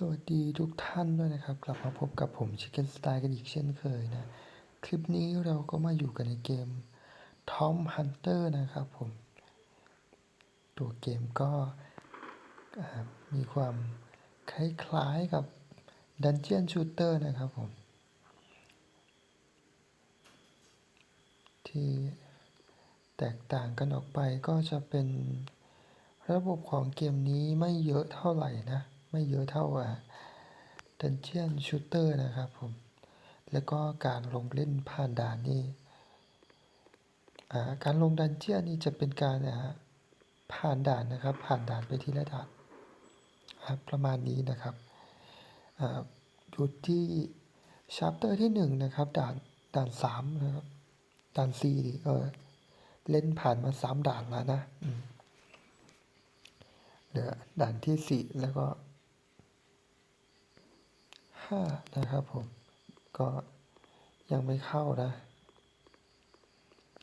สวัสดีทุกท่านด้วยนะครับ กลับมาพบกับผม Chicken Style กันอีกเช่นเคยนะ คลิปนี้เราก็มาอยู่กันในเกม Tom Hunter นะครับผม ตัวเกมก็มีความคล้ายๆกับ Dungeon Shooter นะครับผม ที่แตกต่างกันออกไปก็จะเป็นระบบของเกมนี้ไม่เยอะเท่าไหร่นะ ไม่เยอะเท่าอ่า Dungeon Shooter นะครับผม แล้วก็การลงเล่นผ่านด่านนี่การลงดันเจียนนี่จะเป็นการอ่าผ่านด่านนะครับ ผ่านด่านไปทีละด่านประมาณนี้นะครับอยู่ที่ชาร์เตอร์ที่หนึ่งนะครับด่านด่านสามนะครับด่านสี่ดิเออเล่นผ่านมาสามด่านแล้วนะเหลือด่านที่สี่แล้วก็ ห้านะครับผม ก็ยังไม่เข้านะ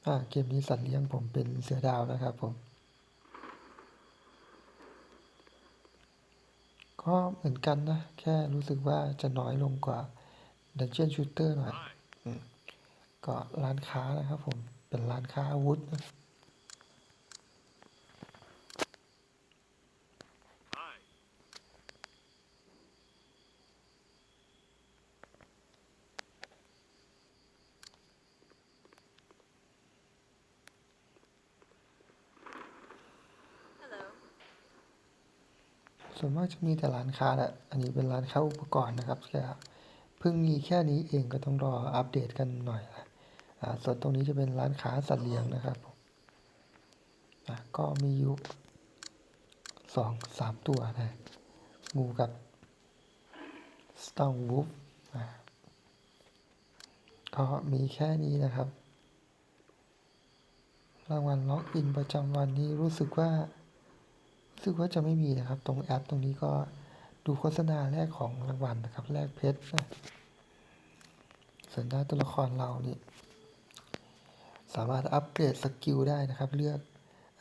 อ่าเกมนี้สัตว์เลี้ยงผมเป็นเสือดาวนะครับผม ก็เหมือนกันนะ แค่รู้สึกว่าจะน้อยลงกว่า Dungeon Shooter หน่อยก็ร้านค้านะครับผม เป็นร้านค้าอาวุธนะ ส่วนมากจะมีแต่ร้านค้าแหละอันนี้เป็นร้านค้าอุปกรณ์นะครับแค่เพิ่งมีแค่นี้เองก็ต้องรออัปเดตกันหน่อยนะอ่าส่วนตรงนี้จะเป็นร้านค้าสัตว์เลี้ยงนะครับอะก็มีอยู่สองสามตัวนะงูกับสตองวูฟอะก็มีแค่นี้นะครับ รางวัลล็อกอินประจำวันนี้รู้สึกว่า รู้สึกว่าจะไม่มีนะครับ ตรงแอปตรงนี้ก็ดูโฆษณาแรกของรางวัลนะครับแลกเพชรนะส่วนด้านตัวละครเรานี่สามารถอัปเกรดสกิลได้นะครับ เลือก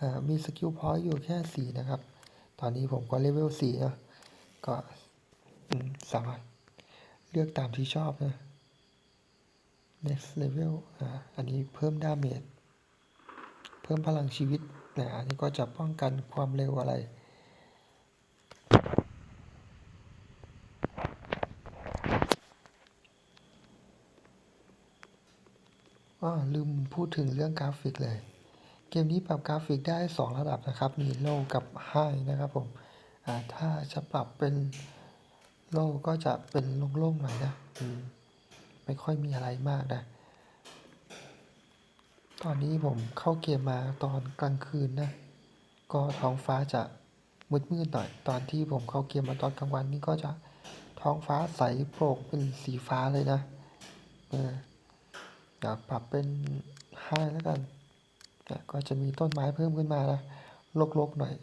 อมีสกิลพอยต์อยู่แค่สี่นะครับ ตอนนี้ผมก็เลเวลสี่นะก็สามารถเลือกตามที่ชอบนะ next level อ่าอันนี้เพิ่มดาเมจ เพิ่มพลังชีวิต นะอันนี้ก็จะป้องกันความเร็วอะไรอ๋อลืมพูดถึงเรื่องกราฟิกเลย เกมนี้ปรับกราฟิกได้ 2 ระดับนะครับ มีโลกับไฮนะครับผมอ่าถ้าจะปรับเป็นโลก็จะเป็นโล่งๆหน่อยนะไม่ค่อยมีอะไรมากนะ ตอนนี้ผมเข้าเกมมาตอนกลางคืนนะ ก็ท้องฟ้าจะมืดๆหน่อย ตอนที่ผมเข้าเกมมาตอนกลางวันนี่ก็จะท้องฟ้าใสโปร่งเป็นสีฟ้าเลยนะ เออเดี๋ยวปรับเป็นไฮแล้วกัน ก็จะมีต้นไม้เพิ่มขึ้นมานะรกๆหน่อย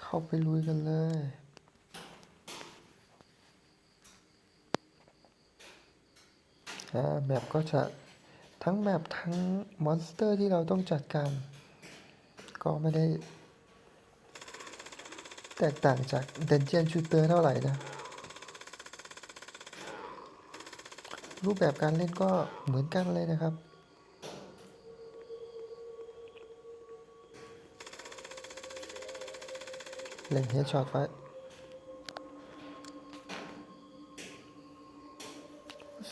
เข้าไปลุยกันเลย อ่าแมปก็จะทั้งแมปทั้งมอนสเตอร์ที่เราต้องจัดการ ก็ไม่ได้ แตกต่างจาก Dungeon Shooter เท่าไหร่นะ รูปแบบการเล่นก็เหมือนกันเลยนะครับเล็งเฮดช็อตไว้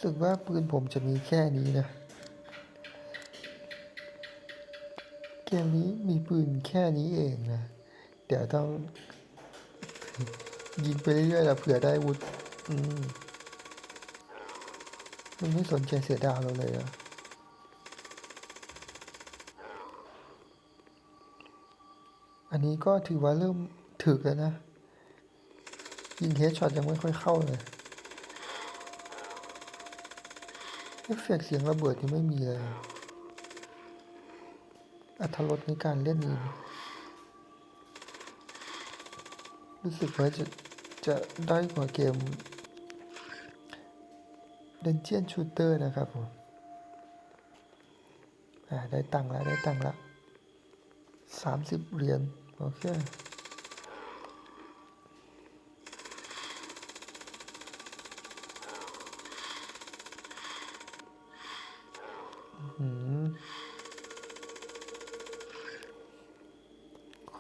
สึกว่าปืนผมจะมีแค่นี้นะ เกมนี้มีปืนแค่นี้เองนะ เดี๋ยวต้อง ยิงไปเรื่อยๆแหละเผื่อได้วุธอืมมันไม่สนใจเสียดาวเราเลยอะอันนี้ก็ถือว่าเริ่มถึกแล้วนะ ยิงเฮดช็อตยังไม่ค่อยเข้าเลย เอฟเฟกเสียงระเบิดนี่ไม่มีเลยอัตรสในการเล่นนี่รู้สึกว่าจะจะได้กว่าเกม Dungeon Shooter นะครับผมได้ตังค์แล้ว ได้ตังค์แล้วสามสิบเหรียญ โอเค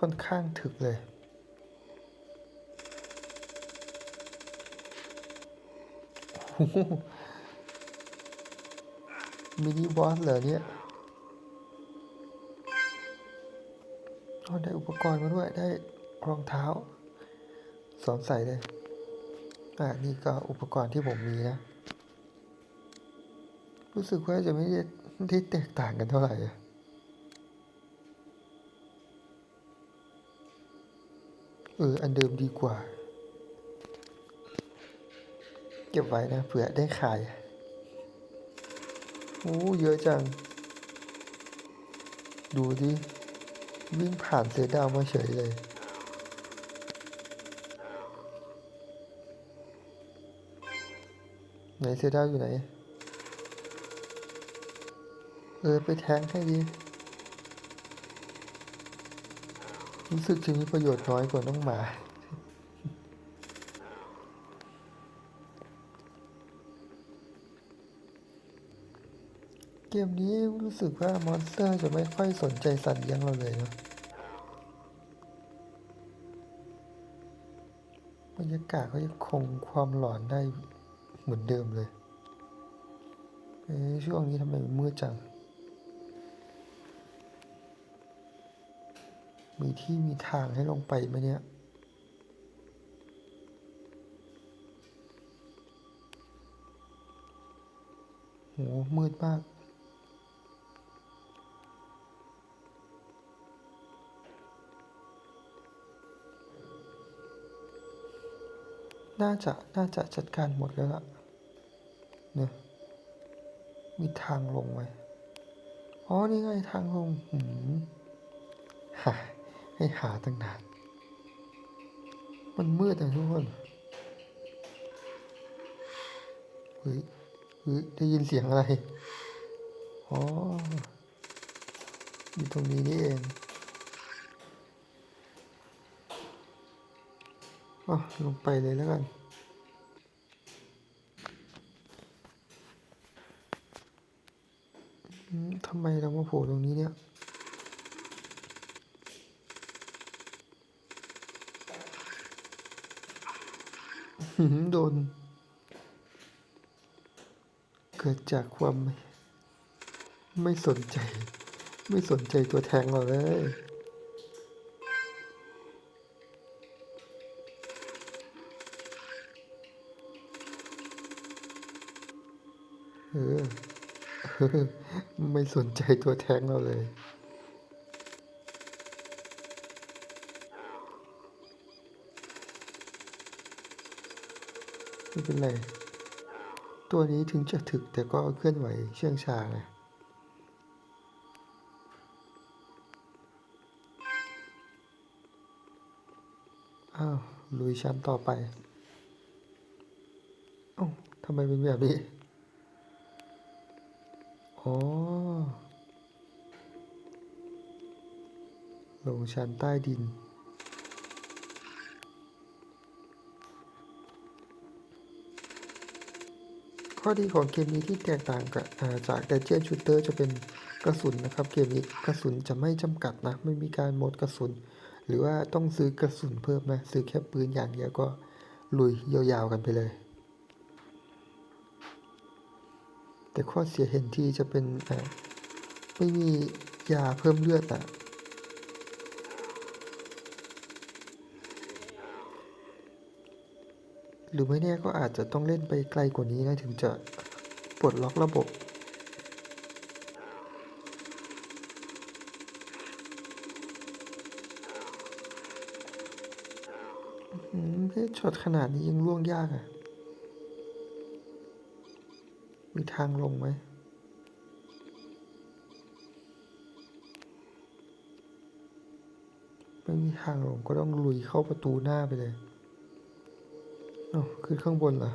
ค่อนข้างถึกเลย มินิบอสเหรอเนี่ยได้อุปกรณ์มาด้วย ได้รองเท้าสวมใส่เลย อ่านี่ก็อุปกรณ์ที่ผมมีนะ รู้สึกว่าจะไม่ได้ได้แตกต่างกันเท่าไหร่ อะเออ อันเดิมดีกว่า เก็บไว้นะเผื่อได้ขายโอ้เยอะจัง ดูดิวิ่งผ่านเสือดาวมาเฉยเลย ไหนเสือดาวอยู่ไหน เออ ไปแทงให้ดี รู้สึกจะมีประโยชน์น้อยกว่าน้องหมาเกมนี้รู้สึกว่ามอนสเตอร์จะไม่ค่อยสนใจสัตว์เลี้ยงเราเลยเนาะบรรยากาศก็ยังคงความหลอนได้เหมือนเดิมเลย เอ๊ะช่วงนี้ทำไมมืดจัง มีที่มีทางให้ลงไปไหมเนี่ย โห มืดมาก น่าจะ น่าจะจัดการหมดแล้วล่ะ เนี่ย มีทางลงไหมอ๋อ นี่ไงทางลง หืมหา ให้หาตั้งนาน มันมืดอะทุกคนเฮ้ยเฮ้ยได้ยินเสียงอะไร อ๋ออยู่ตรงนี้นี่เองอ๋อลงไปเลยแล้วกันทำไมเรามาโผล่ตรงนี้เนี่ย โดน เกิดจากความไม่ไม่สนใจ ไม่สนใจตัวแทงเราเลยเออเออไม่สนใจตัวแทงเราเลย ไม่เป็นไร ตัวนี้ถึงจะถึกแต่ก็เคลื่อนไหวเชื่องช้าไงอ้าวลุยชั้นต่อไปอ้าทำไมเป็นแบบนี้อ๋อลงชั้นใต้ดิน ข้อดีของเกมนี้ที่แตกต่างกับจาก Dungeon Shooter จะเป็นกระสุนนะครับ เกมนี้กระสุนจะไม่จำกัดนะ ไม่มีการหมดกระสุน หรือว่าต้องซื้อกระสุนเพิ่มนะ ซื้อแค่ปืนอย่างเดียวก็ลุยยาวๆกันไปเลย แต่ข้อเสียเห็นที่จะเป็นไม่มียาเพิ่มเลือดอะ หรือไม่แน่ก็อาจจะต้องเล่นไปไกลกว่านี้นะถึงจะปลดล็อกระบบอืมเพชช็อตขนาดนี้ยังล่วงยากอะ มีทางลงไหมไม่มีทางลงก็ต้องลุยเข้าประตูหน้าไปเลย อ้าขึ้นข้างบนเหรอ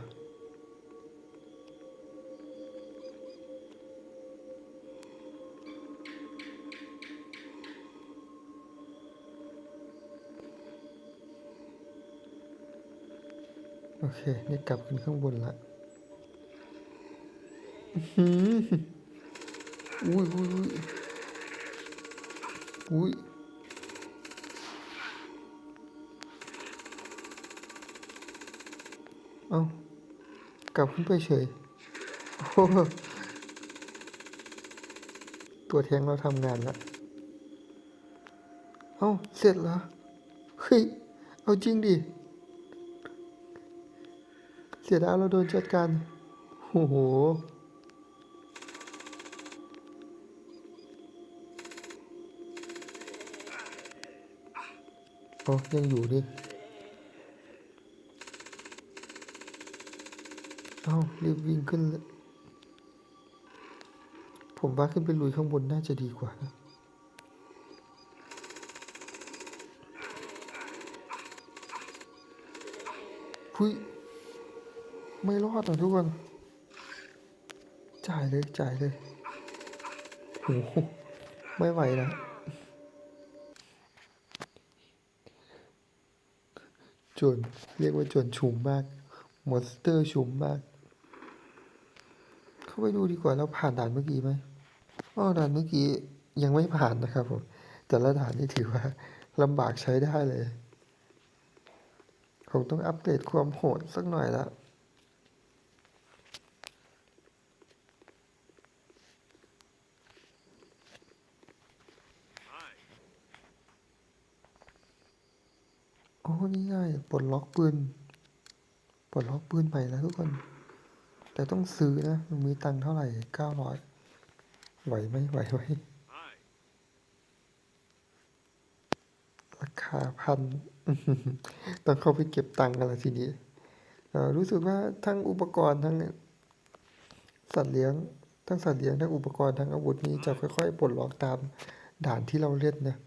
โอเค นี่กลับขึ้นข้างบนละอือหืออุ้ยอุ้ยอุ้ยอุ้ย เอากลับขึ้นไปเฉย โอ้โหตัวแทงเราทำงานแล้วเอาเสร็จแล้วเฮ้ย เอาจริงดิ เสียดายเราโดนจัดการโอ้โหโอ้ยังอยู่ดิ อารีบวิ่งขึ้นเลยผมว่าขึ้นไปลุยข้างบนน่าจะดีกว่านะพุยไม่รอดนะทุกคน จ่ายเลย จ่ายเลยโอ้โหไม่ไหวนะจนเรียกว่าจนฉุมมาก มอนสเตอร์ฉุมมากาไปดูดีกว่าแล้วผ่านด่านเมื่อกี้ไหมอ๋อด่านเมื่อกี้ยังไม่ผ่านนะครับผม แต่ละด่านนี่ถือว่าลำบากใช้ได้เลย คงต้องอัปเดตความโหดสักหน่อยละโอ้นี่ง่ายปลดล็อกปืน ปลดล็อกปืนใหม่แล้วทุกคน แต่ต้องซื้อนะมันมีตังค์เท่าไหร่เก้าร้อยไหวไหมไหวไหมราคาพันต้องเข้าไปเก็บตังค์กันละทีนี้รู้สึกว่าทั้งอุปกรณ์ทั้งสัตว์เลี้ยง ทั้งสัตว์เลี้ยงทั้งอุปกรณ์ทั้งอาวุธนี้จะค่อยๆปลดล็อกตามด่านที่เราเล่นนะ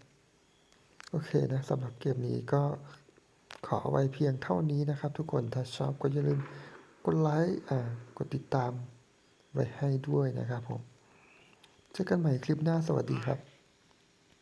โอเคนะสำหรับเกมนี้ก็ขอไว้เพียงเท่านี้นะครับทุกคนถ้าชอบก็อย่าลืม กดไลค์อ่ากดติดตามไว้ให้ด้วยนะครับผม เจอกันใหม่คลิปหน้าสวัสดีครับ